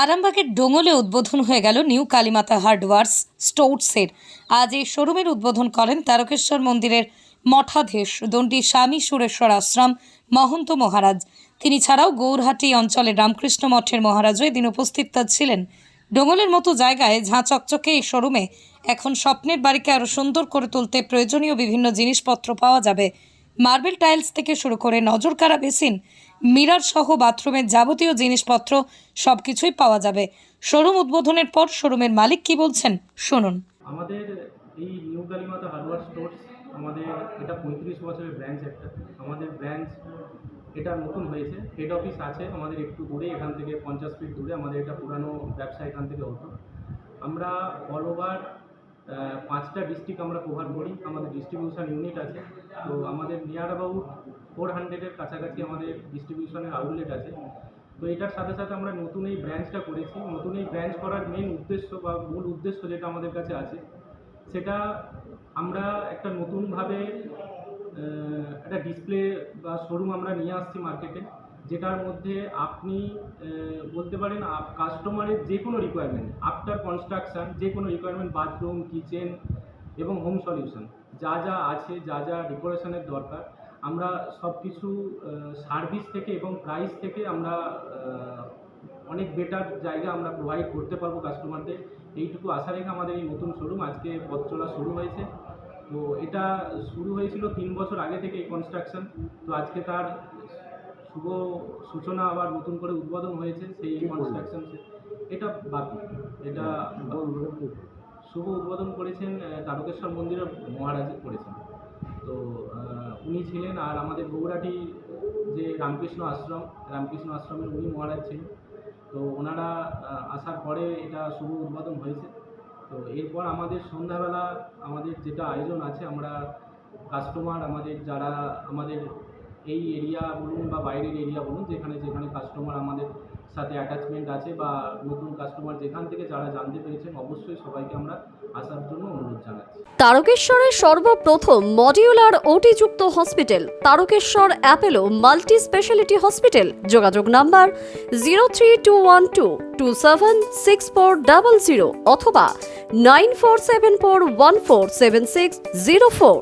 আরামবাগের ডোঙলে উদ্বোধন হয়ে গেল নিউ কালীমাতা হার্ডওয়ার্স স্টোর্সের। আজ এই শোরুমের উদ্বোধন করেন তারকেশ্বর মন্দিরের মঠাধীশ দণ্ডী স্বামী সুরেশ্বর আশ্রম, মহন্ত মহারাজ। তিনি ছাড়াও গৌরহাটি অঞ্চলের রামকৃষ্ণ মঠের মহারাজও এদিন উপস্থিত ছিলেন। ডোঙলের মতো জায়গায় ঝাঁ চকচকে এই শোরুমে এখন স্বপ্নের বাড়িকে আরও সুন্দর করে তুলতে প্রয়োজনীয় বিভিন্ন জিনিসপত্র পাওয়া যাবে। মার্বেল টাইলস থেকে শুরু করে নজর নজরকাড়া বেসিন মিরার সহ বাথরুমের যাবতীয় জিনিসপত্র সব কিছুই পাওয়া যাবে। শোরুম উদ্বোধনের পর শোরুমের মালিক কি বলছেন, শুনুন। আমাদের এই নিউ কালীমাতা হার্ডওয়ার স্টোর্স, আমাদের এটা পঁয়ত্রিশ বছরের ব্রাঞ্চ একটা। আমাদের ব্রাঞ্চ এটা নতুন হয়েছে। হেড অফিস আছে, আমাদের একটু দূরে, এখান থেকে পঞ্চাশ ফিট দূরে, আমাদের এটা পুরানো ব্যবসা এখান থেকে হতো। আমরা অল ওভার পাঁচটা ডিস্ট্রিক্ট আমরা কভার করি। আমাদের ডিস্ট্রিবিউশন ইউনিট আছে। তো আমাদের নিয়ার অ্যাবাউট ফোর হান্ড্রেডের কাছাকাছি আমাদের ডিস্ট্রিবিউশনের আউটলেট আছে। তো এটার সাথে সাথে আমরা নতুন এই ব্রাঞ্চটা করেছি। নতুন এই ব্রাঞ্চ করার মেন উদ্দেশ্য বা মূল উদ্দেশ্য যেটা আমাদের কাছে আছে, সেটা আমরা একটা নতুনভাবে একটা ডিসপ্লে বা শোরুম আমরা নিয়ে আসছি মার্কেটে যেটার মধ্যে আপনি বলতে পারেন কাস্টমারের যে কোনো রিকোয়ারমেন্ট আফটার কনস্ট্রাকশন যে কোনো রিকোয়ারমেন্ট বাথরুম কিচেন এবং হোম সলিউশন যা যা আছে, যা যা ডেকোরেশনের দরকার, আমরা সব কিছু সার্ভিস থেকে এবং প্রাইস থেকে আমরা অনেক বেটার জায়গা আমরা প্রোভাইড করতে পারব কাস্টমারদের এইটুকু আশা রেখে আমাদের এই নতুন শোরুম আজকে পথ চলা শুরু হয়েছে। তো এটা শুরু হয়েছিল তিন বছর আগে থেকে এই কনস্ট্রাকশন তো আজকে তার শুভ সূচনা আবার নতুন করে উদ্বোধন হয়েছে সেই কনস্ট্রাকশন এটা বাকি এটা শুভ উদ্বোধন করেছেন তারকেশ্বর মন্দিরের মহারাজ করেছেন। তো উনি ছিলেন আর আমাদের গৌরাটি যে রামকৃষ্ণ আশ্রম রামকৃষ্ণ আশ্রমের উনি মহারাজ ছিলেন। তো ওনারা আসার পরে এটা শুভ উদ্বোধন হয়েছে। তো এরপর আমাদের সন্ধ্যাবেলা আমাদের যেটা আয়োজন আছে আমরা কাস্টমার আমাদের যারা আমাদের এই এরিয়া বলুন বা বাইরের এরিয়া বলুন, যেখানে যেখানে কাস্টমার আমাদের সাথে অ্যাটাচমেন্ট আছে বা নতুন কাস্টমার যেখান থেকে যারা জানতে পেরেছেন, অবশ্যই সবাইকে আমরা আসার জন্য অনুরোধ জানাচ্ছি। তারকেশ্বরের সর্বপ্রথম modular ওটিযুক্ত hospital Tarakeswar Apollo multi speciality hospital যোগাযোগ number zero three two one two two seven six four double zero অথবা nine four seven four one four seven six zero four